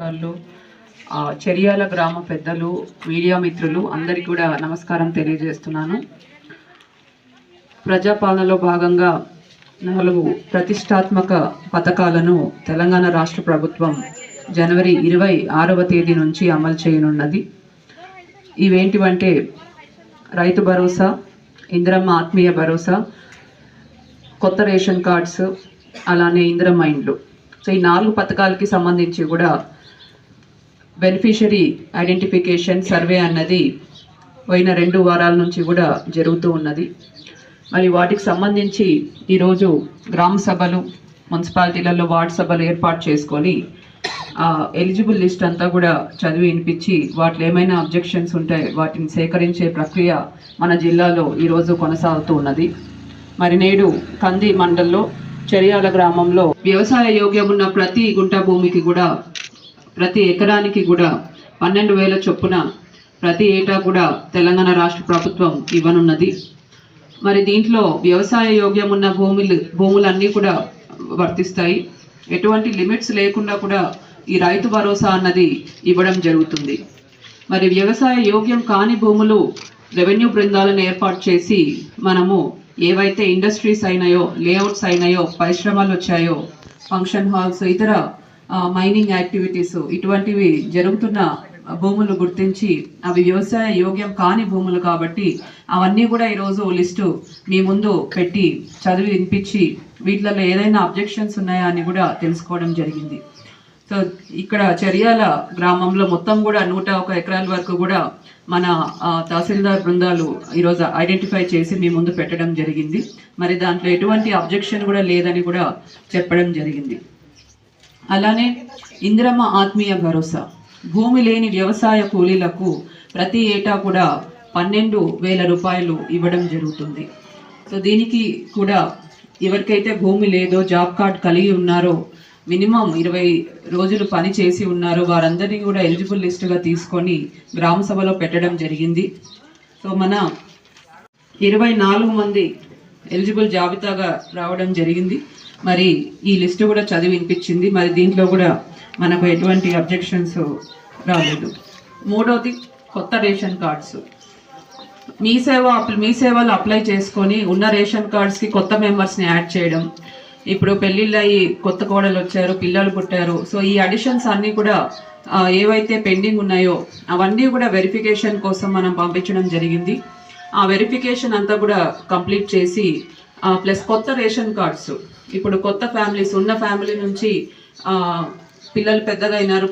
వాళ్ళు చెరియాల గ్రామ పెద్దలు మీడియా మిత్రులు అందరికీ కూడా నమస్కారం తెలియజేస్తున్నాను. ప్రజాపాలనలో భాగంగా నాలుగు ప్రతిష్టాత్మక పథకాలను తెలంగాణ రాష్ట్ర ప్రభుత్వం జనవరి ఇరవై ఆరవ తేదీ నుంచి అమలు చేయనున్నది. ఇవేంటివంటే రైతు భరోసా ఇందిరమ్మ ఆత్మీయ భరోసా కొత్త రేషన్ కార్డ్స్ అలానే ఇందిరమ్మ ఇండ్లు. సో ఈ నాలుగు పథకాలకి సంబంధించి కూడా బెనిఫిషరీ ఐడెంటిఫికేషన్ సర్వే అన్నది పోయిన రెండు వారాల నుంచి కూడా జరుగుతూ ఉన్నది. మరి వాటికి సంబంధించి ఈరోజు గ్రామ సభలు మున్సిపాలిటీలలో వార్డ్ సభలు ఏర్పాటు చేసుకొని ఆ ఎలిజిబుల్ లిస్ట్ అంతా కూడా చదివి వినిపించి వాటిలో ఏమైనా అబ్జెక్షన్స్ ఉంటే వాటిని సేకరించే ప్రక్రియ మన జిల్లాలో ఈరోజు కొనసాగుతూ ఉన్నది. మరి నేడు కంది మండల్లో చెరియాల గ్రామంలో వ్యవసాయ యోగ్యం ఉన్న ప్రతి గుంట భూమికి కూడా ప్రతి ఎకరానికి కూడా పన్నెండు వేల చొప్పున ప్రతి ఏటా కూడా తెలంగాణ రాష్ట్ర ప్రభుత్వం ఇవ్వనున్నది. మరి దీంట్లో వ్యవసాయ యోగ్యం ఉన్న భూములు భూములన్నీ కూడా వర్తిస్తాయి. ఎటువంటి లిమిట్స్ లేకుండా కూడా ఈ రైతు భరోసా అన్నది ఇవ్వడం జరుగుతుంది. మరి వ్యవసాయ యోగ్యం కాని భూములు రెవెన్యూ బృందాలను ఏర్పాటు చేసి మనము ఏవైతే ఇండస్ట్రీస్ అయినాయో లేఅవుట్స్ అయినాయో పరిశ్రమలు వచ్చాయో ఫంక్షన్ హాల్స్ ఇతర మైనింగ్ యాక్టివిటీస్ ఇటువంటివి జరుగుతున్న భూములు గుర్తించి అవి వ్యవసాయ యోగ్యం కాని భూములు కాబట్టి అవన్నీ కూడా ఈరోజు లిస్టు మీ ముందు పెట్టి చదివి వినిపించి వీటిలలో ఏదైనా అబ్జెక్షన్స్ ఉన్నాయా అని కూడా తెలుసుకోవడం జరిగింది. సో ఇక్కడ చర్యాల గ్రామంలో మొత్తం కూడా నూట ఒక ఎకరాల వరకు కూడా మన తహసీల్దార్ బృందాలు ఈరోజు ఐడెంటిఫై చేసి మీ ముందు పెట్టడం జరిగింది. మరి దాంట్లో ఎటువంటి అబ్జెక్షన్ కూడా లేదని కూడా చెప్పడం జరిగింది. అలానే ఇందిరమ్మ ఆత్మీయ భరోసా. భూమి లేని వ్యవసాయ కూలీలకు ప్రతి ఏటా కూడా పన్నెండు వేల రూపాయలు ఇవ్వడం జరుగుతుంది. సో దీనికి కూడా ఎవరికైతే భూమి లేదో జాబ్ కార్డ్ కలిగి ఉన్నారో మినిమం ఇరవై రోజులు పని చేసి ఉన్నారో వారందరినీ కూడా ఎలిజిబుల్ లిస్టుగా తీసుకొని గ్రామ సభలో పెట్టడం జరిగింది. సో మన ఇరవై నాలుగు మంది ఎలిజిబుల్ జాబితాగా రావడం జరిగింది. మరి ఈ లిస్టు కూడా చదివి వినిపించింది. మరి దీంట్లో కూడా మనకు ఎటువంటి అబ్జెక్షన్స్ రాలేదు. మూడవది కొత్త రేషన్ కార్డ్స్. మీ సేవ మీ సేవలు అప్లై చేసుకొని ఉన్న రేషన్ కార్డ్స్కి కొత్త మెంబర్స్ని యాడ్ చేయడం. ఇప్పుడు పెళ్ళిళ్ళు అయ్యి కొత్త కోడలు వచ్చారు పిల్లలు పుట్టారు. సో ఈ అడిషన్స్ అన్నీ కూడా ఏవైతే పెండింగ్ ఉన్నాయో అవన్నీ కూడా వెరిఫికేషన్ కోసం మనం పంపించడం జరిగింది. ఆ వెరిఫికేషన్ అంతా కూడా కంప్లీట్ చేసి ప్లస్ కొత్త రేషన్ కార్డ్స్. ఇప్పుడు కొత్త ఫ్యామిలీస్ ఉన్న ఫ్యామిలీ నుంచి ఆ, పిల్లలు పెద్దగా అయినారు